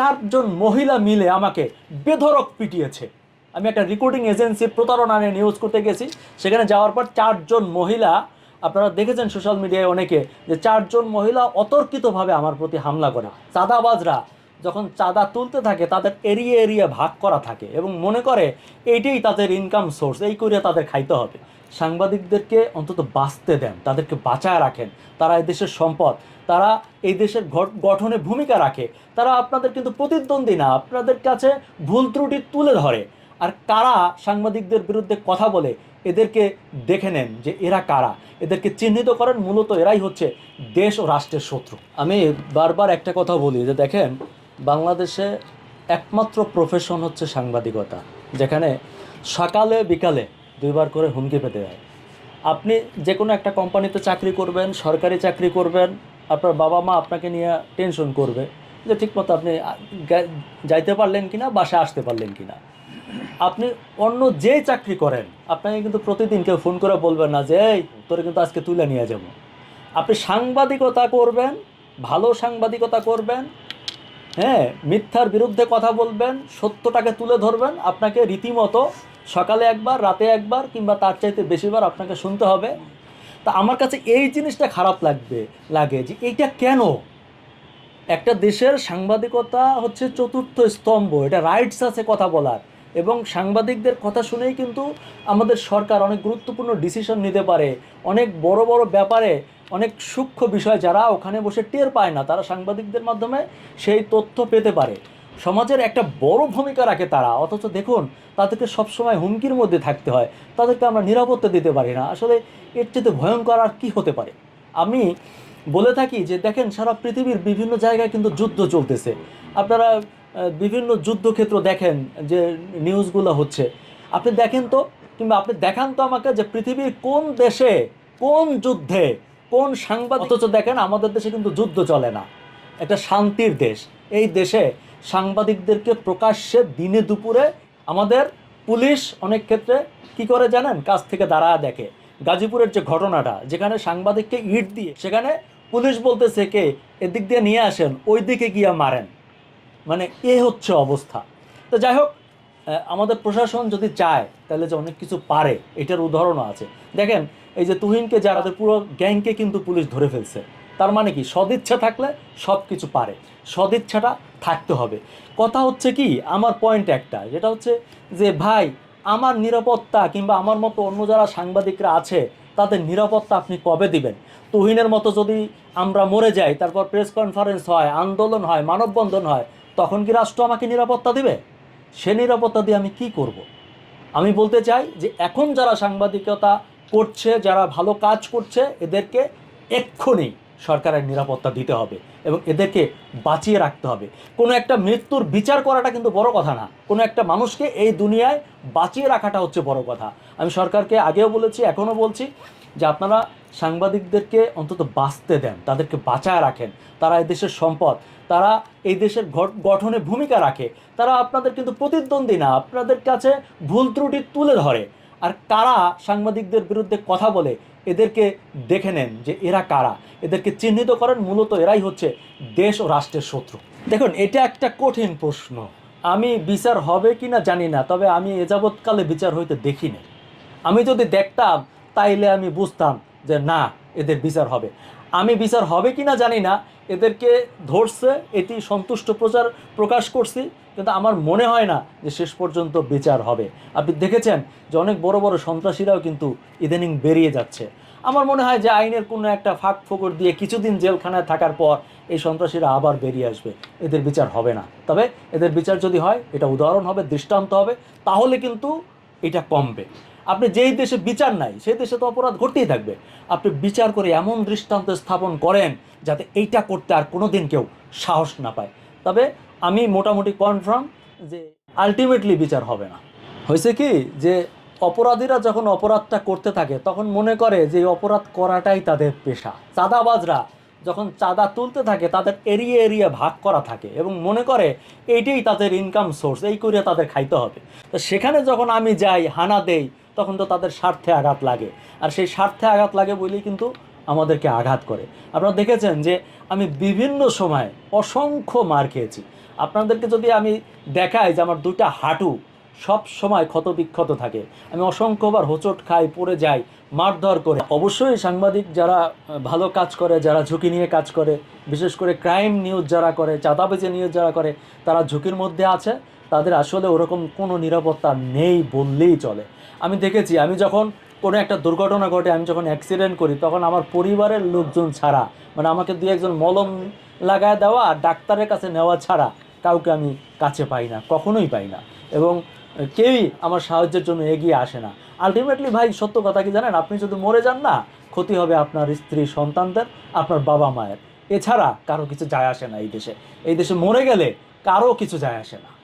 চারজন মহিলা মিলে আমাকে বেধরক পিটিয়েছে। আমি একটা রেকর্ডিং এজেন্সির প্রতারণা নিয়ে নিউজ করতে গেছি। সেখানে যাওয়ার পর চারজন মহিলা, আপনারা দেখেছেন সোশ্যাল মিডিয়ায় অনেকে, যে চারজন মহিলা অতর্কিতভাবে আমার প্রতি হামলা করা। চাঁদাবাজরা যখন চাঁদা তুলতে থাকে, তাদের এরিয়া এরিয়া ভাগ করা থাকে এবং মনে করে এইটাই তাদের ইনকাম সোর্স এই করে তাদের খাইতে হবে। সাংবাদিকদেরকে অন্তত বাঁচতে দেন, তাদেরকে বাঁচায় রাখেন। তারা এই দেশের সম্পদ, তারা এই দেশের গঠনে ভূমিকা রাখে। তারা আপনাদের কিন্তু প্রতিদ্বন্দ্বী না, আপনাদের কাছে ভুল ত্রুটি তুলে ধরে। আর কারা সাংবাদিকদের বিরুদ্ধে কথা বলে, এদেরকে দেখে নেন যে এরা কারা। এদেরকে চিহ্নিত করেন, মূলত এরাই হচ্ছে দেশ ও রাষ্ট্রের শত্রু। আমি বারবার একটা কথা বলি যে দেখেন বাংলাদেশে একমাত্র প্রফেশন হচ্ছে সাংবাদিকতা, যেখানে সকালে, বিকালে দুইবার করে হুমকি পেতে হয়। আপনি যে কোনো একটা কোম্পানিতে চাকরি করবেন, সরকারি চাকরি করবেন, আপনার বাবা মা আপনাকে নিয়ে টেনশন করবে যে ঠিকমতো আপনি যাইতে পারলেন কি না বাসায় আসতে পারলেন কি না আপনি অন্য যে চাকরি করেন, আপনাকে কিন্তু প্রতিদিন কেউ ফোন করে বলবেন না যে, এই, তোরে কিন্তু আজকে তুলে নিয়ে যাব। আপনি সাংবাদিকতা করবেন, ভালো সাংবাদিকতা করবেন হ্যাঁ মিথ্যার বিরুদ্ধে কথা বলবেন, সত্যটাকে তুলে ধরবেন, আপনাকে রীতিমতো সকালে একবার, রাতে একবার, কিংবা তার চাইতে বেশিবার আপনাকে শুনতে হবে। তা আমার কাছে এই জিনিসটা খারাপ লাগবে, লাগে যে এইটা কেন? একটা দেশের সাংবাদিকতা হচ্ছে চতুর্থ স্তম্ভ, এটা রাইটস আছে কথা বলার। এবং সাংবাদিকদের কথা শুনেই কিন্তু আমাদের সরকার অনেক গুরুত্বপূর্ণ ডিসিশন নিতে পারে। অনেক বড় বড় ব্যাপারে অনেক সূক্ষ্ম বিষয় যারা ওখানে বসে টের পায় না, তারা সাংবাদিকদের মাধ্যমে সেই তথ্য পেতে পারে। সমাজের একটা বড় ভূমিকা রাখে তারা, অথচ দেখুন, তাদেরকে সবসময় হুমকির মধ্যে থাকতে হয়। তাদেরকে আমরা নিরাপত্তা দিতে পারি না। আসলে এর চেয়ে ভয়ঙ্কর আর কী হতে পারে? আমি বলে থাকি যে, দেখেন, সারা পৃথিবীর বিভিন্ন জায়গায় কিন্তু যুদ্ধ চলতেছে। আপনারা বিভিন্ন যুদ্ধক্ষেত্র দেখেন যে নিউজগুলো হচ্ছে। আপনি দেখেন তো, কিংবা আপনি দেখান তো আমাকে যে পৃথিবীর কোন দেশে কোন যুদ্ধে কোন সাংবাদিক অথচ দেখেন আমাদের দেশে কিন্তু যুদ্ধ চলে না। একটা শান্তির দেশ। এই দেশে সাংবাদিকদেরকে প্রকাশ্যে দিনে দুপুরে আমাদের পুলিশ অনেক ক্ষেত্রে কি করে জানেন? কাছ থেকে দাঁড়া দেখে। গাজীপুরের যে ঘটনাটা, যেখানে সাংবাদিককে ইট দিয়ে সেখানে পুলিশ বলতেছে কে, এদিক দিয়ে নিয়ে আসেন ওই দিকে গিয়ে মারেন। মানে এ হচ্ছে অবস্থা। তো যাই হোক আমাদের প্রশাসন যদি চায়, তাহলে যে অনেক কিছু পারে, এটার উদাহরণও আছে। দেখেন, এই যে তুহিনকে যারা তাদের পুরো গ্যাংকে কিন্তু পুলিশ ধরে ফেলছে। তার মানে কি? সদিচ্ছা থাকলে সব কিছু পারে। সদিচ্ছাটা থাকতে হবে। কথা হচ্ছে কি? আমার পয়েন্ট একটা, যেটা হচ্ছে যে, ভাই, আমার নিরাপত্তা কিংবা আমার মতো অন্য যারা সাংবাদিকরা আছে, তাদের নিরাপত্তা আপনি কবে দিবেন? তুহিনের মতো যদি আমরা মরে যাই, তারপর প্রেস কনফারেন্স হয়, আন্দোলন হয়, মানববন্ধন হয় তখন কি রাষ্ট্র আমাকে নিরাপত্তা দিবে? সে নিরাপত্তা দিয়ে আমি কি করব। আমি বলতে চাই যে এখন যারা সাংবাদিকতা করছে, যারা ভালো কাজ করছে, এদেরকে এক্ষুনি সরকারের নিরাপত্তা দিতে হবে এবং এদেরকে বাঁচিয়ে রাখতে হবে। কোনো একটা মৃত্যুর বিচার করাটা কিন্তু বড় কথা না। কোনো একটা মানুষকে এই দুনিয়ায় বাঁচিয়ে রাখাটা হচ্ছে বড় কথা। আমি সরকারকে আগেও বলেছি, এখনও বলছি যে আপনারা সাংবাদিকদেরকে অন্তত বাঁচতে দেন, তাদেরকে বাঁচায় রাখেন, তারা এই দেশের সম্পদ, তারা এই দেশের গঠনে ভূমিকা রাখে, তারা আপনাদের কিন্তু প্রতিদ্বন্দ্বী না, আপনাদের কাছে ভুল ত্রুটি তুলে ধরে। আর কারা সাংবাদিকদের বিরুদ্ধে কথা বলে, এদেরকে দেখে নেন যে এরা কারা। এদেরকে চিহ্নিত করেন, মূলত এরাই হচ্ছে দেশ ও রাষ্ট্রের শত্রু। দেখুন, এটা একটা কঠিন প্রশ্ন। আমি বিচার হবে কি না জানি না, তবে আমি এ যাবৎকালে বিচার হইতে দেখিনি। আমি যদি দেখতাম তাইলে আমি বুঝতাম যে না, এদের বিচার হবে। আমি বিচার হবে কি না জানি না, এদেরকে ধরছে, এটি সন্তুষ্ট প্রচার প্রকাশ করছি, কিন্তু আমার মনে হয় না যে শেষ পর্যন্ত বিচার হবে। আপনি দেখেছেন যে অনেক বড় বড় সন্ত্রাসীরাও কিন্তু ইদানিং বেরিয়ে যাচ্ছে। আমার মনে হয় যে আইনের কোনো একটা ফাঁক ফোকর দিয়ে কিছুদিন জেলখানায় থাকার পর এই সন্ত্রাসীরা আবার বেরিয়ে আসবে। এদের বিচার হবে না। তবে এদের বিচার যদি হয়, এটা উদাহরণ হবে, দৃষ্টান্ত হবে। তাহলে কিন্তু এটা কমবে। আপনি যেই দেশে বিচার নাই, সেই দেশে তো অপরাধ ঘটতেই থাকবে। আপনি বিচার করে এমন দৃষ্টান্ত স্থাপন করেন যাতে এইটা করতে আর কোনো দিন কেউ সাহস না পায়। তবে আমি মোটামুটি কনফার্ম যে আলটিমেটলি বিচার হবে না। হয়েছে কি যে অপরাধীরা যখন অপরাধটা করতে থাকে, তখন মনে করে যে অপরাধ করাটাই তাদের পেশা। চাঁদাবাজরা যখন চাঁদা তুলতে থাকে, তাদের এরিয়া এরিয়া ভাগ করা থাকে এবং মনে করে এইটাই তাদের ইনকাম সোর্স এই করে তাদের খাইতে হবে। তো সেখানে যখন আমি যাই, হানা দেই, তখন তো তাদের স্বার্থে আঘাত লাগে। আর সেই স্বার্থে আঘাত লাগে বলেই কিন্তু আমাদেরকে আঘাত করে। আপনারা দেখেছেন যে আমি বিভিন্ন সময় অসংখ্য মার খেয়েছি। আপনাদেরকে যদি আমি দেখাই যে আমার দুইটা হাঁটু সব সময় ক্ষত বিক্ষত থাকে। আমি অসংখ্যবার হোঁচট খাই, পড়ে যাই, মারধর করে। অবশ্যই সাংবাদিক যারা ভালো কাজ করে, যারা ঝুঁকি নিয়ে কাজ করে, বিশেষ করে ক্রাইম নিউজ যারা করে, চাঁদাবাজি নিউজ যারা করে, তারা ঝুঁকির মধ্যে আছে। তাদের আসলে ওরকম কোনো নিরাপত্তা নেই বললেই চলে। আমি দেখেছি, আমি যখন কোনো একটা দুর্ঘটনা ঘটে, আমি যখন অ্যাক্সিডেন্ট করি, তখন আমার পরিবারের লোকজন ছাড়া মানে আমাকে দু একজন মলম লাগায় দেওয়া আর ডাক্তারের কাছে নেওয়া ছাড়া কাউকে আমি কাছে পাই না, কখনোই পাই না। এবং কেউই আমার সাহায্যের জন্য এগিয়ে আসে না। আলটিমেটলি ভাই, সত্য কথা কি জানেন? আপনি যদি মরে যান না, ক্ষতি হবে আপনার স্ত্রী, সন্তানদের, আপনার বাবা মায়ের। এছাড়া কারও কিছু যায় আসে না এই দেশে। এই দেশে মরে গেলে কারও কিছু যায় আসে না।